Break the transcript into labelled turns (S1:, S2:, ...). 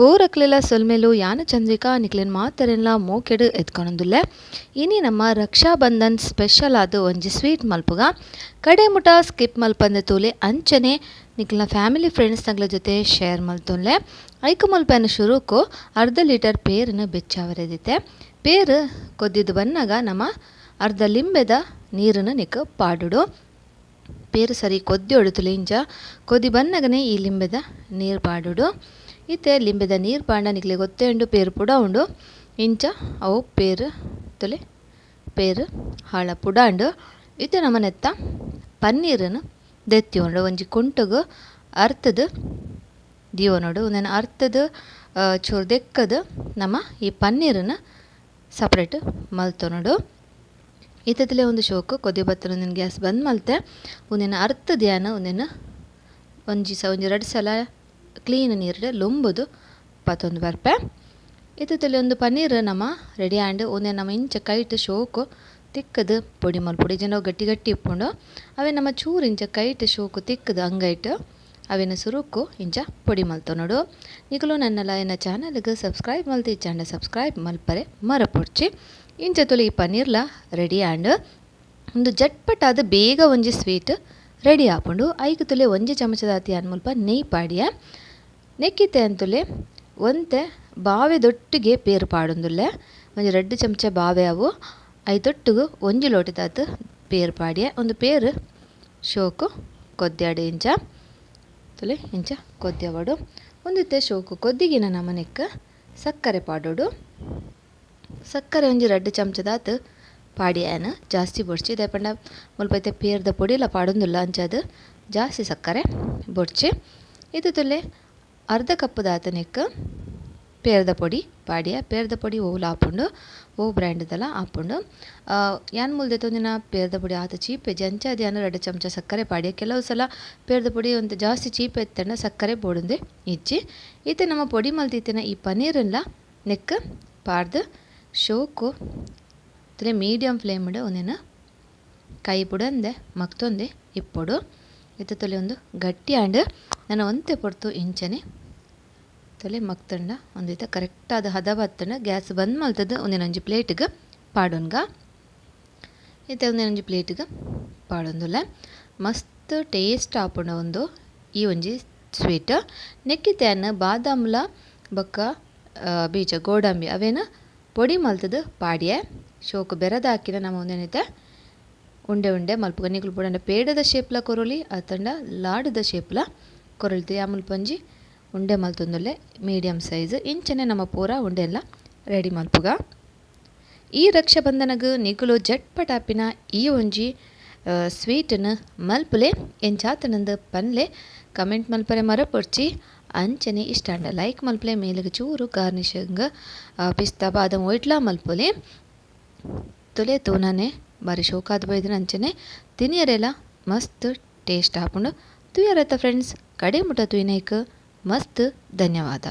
S1: ಪೂರಕ್ಲೆಲ್ಲ ಸೊಲ್ಮೆಲು ಯಾನ ಚಂದ್ರಿಕಾ ನಿಕ್ಲೆನ್ ಮಾತರೆಲ್ಲ ಮೋಕೆಡು ಎತ್ಕೊಂಡಿಲ್ಲ ಇನಿ ನಮ್ಮ ರಕ್ಷಾ ಬಂಧನ್ ಸ್ಪೆಷಲ್ ಆದ ಒಂಜಿ ಸ್ವೀಟ್ ಮಲ್ಪುಗ. ಕಡೆ ಮುಟ ಸ್ಕಿಪ್ ಮಲ್ಪಂದ ತೂಲೆ ಅಂಚನೆ ನಿಕ್ಲಿನ ಫ್ಯಾಮಿಲಿ ಫ್ರೆಂಡ್ಸ್ ನಕ್ಲ ಜೊತೆ ಶೇರ್ ಮಲ್ತೊನ್ಲೆ ಐಕ ಮಲ್ಪನ ಶುರುಕು ಅರ್ಧ ಲೀಟರ್ ಪೇರನ್ನು ಬೆಚ್ಚಾವರೆದಿತ್ತೆ. ಪೇರು ಕೊದ್ದಿದ್ದು ಬಂದಾಗ ನಮ್ಮ ಅರ್ಧ ಲಿಂಬೆದ ನೀರನ್ನು ನಿಕ್ ಪಾಡುಡು. ಪೇರು ಸರಿ ಕೊದ್ದಿ ಒಡುತ್ತುಲೆ ಇಂಚ ಕೊದ್ದಿ ಬನ್ನಗನೆ ಈ ಲಿಂಬೆದ ನೀರು ಪಾಡುಡು. ಇತ್ತೆ ಲಿಂಬೆದ ನೀರು ಗೊತ್ತೇ ಉಂಡು, ಪೇರು ಪುಡ ಉಂಡು. ಇಂಚ, ಅವು ಪೇರು, ತೊಲೆ, ಪೇರು, ಹಾಳ ಪುಡ ಉಂಡು. ಇತ್ತೆ ನಮನೆತ್ತ ಪನ್ನೀರನ್ನು ದೆತ್ತಿ ಉಂಡು. ಒಂಜಿ ಕುಂಟುಗು ಅರ್ಥದ ದೀವನೋಡು ಒಂದೇನು ಅರ್ಥದ ಚೂರು ದೆಕ್ಕದ ನಮ್ಮ ಈ ಪನ್ನೀರನ್ನು ಸಪ್ರೇಟ್ ಮಲ್ತೋನೋಡು ಇತ್ತಲೆ ಒಂದು ಶೋಕು ಕೊದಿ ಬತ್ತನ ಒಂದೇನು ಗ್ಯಾಸ್ ಬಂದ್ ಮಲ್ತೆ. ಒಂದೇನು ಅರ್ಥ ಧ್ಯಾನ ಒಂದೇನು ಒಂಜಿ ಸ, ಒಂಜಿ ಎರಡು ಸಲ ಕ್ಲೀನ್ ನೀರ್ಡ್ ಲೊಂಬುದು ಪತ್ತೊಂದು ಬರ್ಪೆ. ಇತ್ತಲೆ ಒಂದು ಪನ್ನೀರ್ ನಮ ರೆಡಿ ಆಂಡ್ ಒಂದೇ ನಮ ಇಂಚ ಕೈಟ್ ಶೋಕು, ತಿಕ್ಕದು ಪೊಡಿ ಮಲ್ಪೊಡು. ಜನ ಗಟ್ಟಿ ಗಟ್ಟಿ ಇಪ್ಪುಂಡು ಅವೆ ನಮ್ಮ ಚೂರು ಇಂಚ ಕೈಟ್ ಶೋಕು, ತಿಕ್ಕದು ಅಂಗೈಟ್ ಅವೆನ ಸುರುಕು ಇಂಚ ಪೊಡಿ ಮಲ್ತೊನೊಡು ನಿಕುಲು ನನ್ನಲ ಎನ್ನ ಚಾನಲ್ಗೆ ಸಬ್ಸ್ಕ್ರೈಬ್ ಮಲ್ತಿ ಚಾಂಡ ಸಬ್ಸ್ಕ್ರೈಬ್ ಮಲ್ಪರೆ ಮರಪೊಡ್ಚಿ. ಇಂಚ ತೊಲಿ ಈ ಪನ್ನೀರ್ಲ ರೆಡಿ ಆಂಡ್ ಒಂದು ಜಟ್ಪಟ್ ಆದ್ ಬೇಗ ಒಂಜಿ ಸ್ವೀಟ್ ರೆಡಿ ಆಪುಂಡು ಐಕ್ ತುಲೆ ಒಂಜಿ ಚಮಚದಾತಿ ಅತಿ ಮುಲ್ಪ ನೆಯ್ ಪಾಡಿಯ. ನೆಕ್ಕಿತೆ ಒಂದೆ ಒಂತೆ ಬಾವೆದೊಟ್ಟಿಗೆ ಪೇರು ಪಾಡೊಂದುಲ್ಲೆ. ಒಂಜಿ ರಡ್ಡ್ ಚಮಚ ಬಾವೆ ಅವು ಐತೊಟ್ಟುಗು ಒಂಜಿ ಲೋಟದಾತ ಪೇರು ಪಾಡಿಯ. ಒಂದು ಪೇರು ಶೋಕು ಕೊದ್ದಾಡು ಇಂಚ ತುಲೆ ಇಂಚ ಕೊದ್ಯವಡು ಒಂದಿತ್ತೆ ಶೋಕು ಕೊದ್ದಿಗಿನ ನಮನೆಕ್ ಸಕ್ಕರೆ ಪಾಡೋಡು. ಸಕ್ಕರೆ ಒಂಜಿ ರಡ್ಡ್ ಚಮಚದಾತ ಪಾಡ್ಯಾನ ಜಾಸ್ತಿ ಬೊಡ್ಚಿ ದಾಯೆ ಪಂಡ. ಮುಲ್ಪ ಐತೆ ಪೇರ್ದ ಪೊಡಿಲ ಪಾಡೊಂದುಲ್ಲ ಅಂಚಾದ್ ಜಾಸ್ತಿ ಸಕ್ಕರೆ ಬೊಡ್ಚಿ. ಇದು ತುಲೆ ಅರ್ಧ ಕಪ್ ದಾತನೆಕ್ ಪೇರ್ದ ಪೊಡಿ ಪಾಡಿಯ, ಪೇರ್ದ ಪೊಡಿ ಓವುಲ ಆಪುಂಡು ಬ್ರಾಂಡ್ ಬ್ರ್ಯಾಂಡ್ದಲ ಆಪುಂಡು ಯಾನ್ ಮೂಲು ಒಂದಿನ ಪೇರ್ದ ಪೊಡಿ ಆತ ಚೀಪೆ ಅಂಚಾದ್ ಯಾನ್ ರಡ್ಡ್ ಚಮಚ ಸಕ್ಕರೆ ಪಾಡಿಯ. ಕೆಲವು ಸಲ ಪೇರ್ದ ಪೊಡಿ ಒಂದು ಜಾಸ್ತಿ ಚೀಪ್ ಎತ್ತಣ್ಣ ಸಕ್ಕರೆ ಬೋಡುಂದೆ ಇಜ್ಜಿ ಇತ್ತೆ ನಮ್ಮ ಪೊಡಿ ಮಲ್ತಿತ್ತಿನ ಈ ಪನ್ನೀರ್ಲ ನೆಕ್ ಪಾಡ್ದ್ ಶೋಕು, ಅಂದರೆ ಮೀಡಿಯಮ್ ಫ್ಲೇಮ್ಡ್ ಒಂದಿನ ಕೈ ಬುಡಂದೆ ಮಕ್ತೊಂದೆ ಇಪ್ಪೊಡು ಇತ್ತ ತೊಲೆ ಒಂದು ಗಟ್ಟಿ ಆಂಡ್ ನಾನು ಒಂತೆ ಪೊರ್ತು ಇಂಚನೆ. ತೊಲೆ ಮಕ್ತಣ್ಣ ಒಂದಿತ್ತ ಕರೆಕ್ಟ್ ಆದ ಹದ ಬತ್ತಂಡ ಗ್ಯಾಸ್ ಬಂದ್ ಮಲ್ತದ ಒಂದಿನ ಒಂಜಿ ಪಾಡೋನ್ಗ ಇತ್ತೆ ಒಂದಿನ ಒಂಜಿ ಪ್ಲೇಟ್ಗ್ ಪಾಡೊಂದುಲ್ಲೆ. ಮಸ್ತ್ ಟೇಸ್ಟ್ ಆಪುಂಡ ಒಂದು ಈ ಒಂಜಿ ಸ್ವೀಟ್. ನೆಕ್ಕಿತೆ ಅನ್ನ ಬಾದಾಮ್ಲ, ಬೊಕ್ಕ ಬೀಜ, ಗೋಡಂಬಿ ಅವೇನ ಪೊಡಿ ಮಲ್ತದ ಪಾಡ್ಯೆ. ಶೋಕು ಬೆರದಾಕಿನ ನಮ್ಮ ಒಂದೇನೈತೆ ಉಂಡೆ ಉಂಡೆ ಮಲ್ಪು ನಿಕುಲು ಪೂರ ಪೇಡದ ಶೇಪ್ಲ ಕೊರೊಲಿ, ಅತಂಡ ಲಾಡದ ಶೇಪ್ಲ ಕೊರೊಲ್ತಿ. ಆ ಮುಲ್ಪೊಂಜಿ ಉಂಡೆ ಮಲ್ತೊಂದುಲ್ಲೆ ಮೀಡಿಯಂ ಸೈಜ್ ಇಂಚನೆ ನಮ್ಮ ಪೂರ ಉಂಡೆ ಎಲ್ಲ ರೆಡಿ ಮಲ್ಪುಗ ಈ ರಕ್ಷಾ ನಿಗುಲು ಜಟ್ಪಟಾಪಿನ ಈ ಒಂಜಿ ಸ್ವೀಟ್ನ್ ಮಲ್ಪುಲೆ ಎಂಚಾತನಂದ್ ಪನ್ಲೆ ಕಮೆಂಟ್ ಮಲ್ಪರೆ ಮರಪೊಡ್ಚಿ ಅಂಚನೆ ಇಷ್ಟಾಂಡ ಲೈಕ್ ಮಲ್ಪಲೆ ಮೇಲೆಗ್ ಚೂರು ಗಾರ್ನಿಶಿಂಗ್ ಪಿಸ್ತಾ ಬಾದಾಮ್ ಒಯ್ಟ್ಲ ಮಲ್ಪುಲೆ ತೊಲೆ ತೂನನೆ ಬಾರಿ ಶೋಕಾದ ಬೈದಿನ ಅಂಚನೆ ತಿನಿಯರೆಲ್ಲ ಮಸ್ತ್ ಟೇಸ್ಟ್ ಹಾಕೊಂಡು ತುಯರತ್ತ ಫ್ರೆಂಡ್ಸ್ ಕಡೆ ಮುಟ ತುಯ್ನೈಕ್ ಮಸ್ತ್ ಧನ್ಯವಾದ.